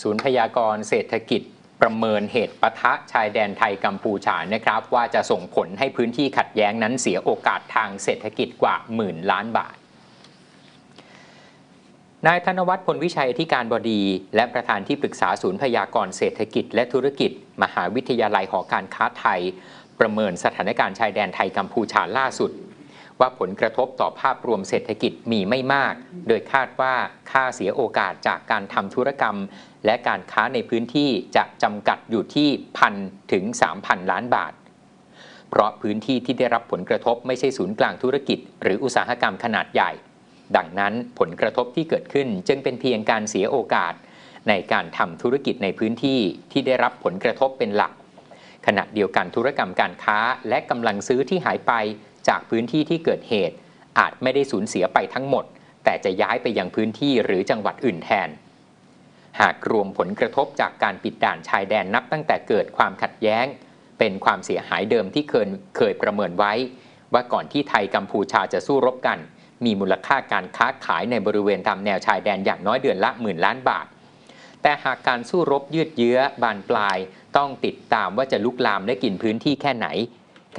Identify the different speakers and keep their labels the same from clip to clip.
Speaker 1: ศูนย์พยากรณ์เศรษฐกิจประเมินเหตุปะทะชายแดนไทยกัมพูชานะครับ ว่าจะส่งผลให้พื้นที่ขัดแย้งนั้นเสียโอกาสทางเศรษฐกิจกว่าหมื่นล้านบาทนายธนวัฒน์พลวิชัยที่การบดี และประธานที่ปรึกษาศูนย์พยากรณ์เศรษฐกิจและธุรกิจ มหาวิทยาลัยหอการค้าไทย ประเมินสถานการณ์ชายแดนไทยกัมพูชาล่าสุด ว่าผลกระทบต่อภาพรวมเศรษฐกิจมีไม่มาก โดยคาดว่าค่าเสียโอกาสจากการทำธุรกรรม และการค้าในพื้นที่จะจำกัดอยู่ที่พันถึง 3,000 ล้านบาท เพราะพื้นที่ที่ได้รับผลกระทบไม่ใช่ศูนย์กลางธุรกิจ หรืออุตสาหกรรมขนาดใหญ่ ดังนั้นผลกระทบที่เกิดขึ้นจึงเป็นเพียงการเสียโอกาส ในการทำธุรกิจในพื้นที่ที่ได้รับผลกระทบเป็นหลัก ขณะเดียวกันธุรกรรมการค้าและกำลังซื้อที่หายไป จากพื้นที่ที่เกิดเหตุ อาจไม่ได้สูญเสียไปทั้งหมด แต่จะย้ายไปยังพื้นที่หรือจังหวัดอื่นแทน หากรวมผลกระทบจากการปิดด่านชายแดนนับตั้งแต่เกิดความขัดแย้ง เป็นความเสียหายเดิมที่เคยเคยประเมินไว้ ว่าก่อนที่ไทยกัมพูชาจะสู้รบกัน มีมูลค่าการค้าขายในบริเวณตามแนวชายแดนอย่างน้อยเดือนละหมื่นล้านบาทแต่หากการสู้รบยืดเยื้อบานปลาย ต้องติดตามว่าจะลุกลามและกินพื้นที่แค่ไหน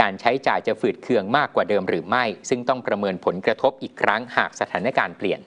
Speaker 1: การใช้จ่ายจะฝืดเคืองมากกว่าเดิมหรือไม่ ซึ่งต้องประเมินผลกระทบอีกครั้งหากสถานการณ์เปลี่ยน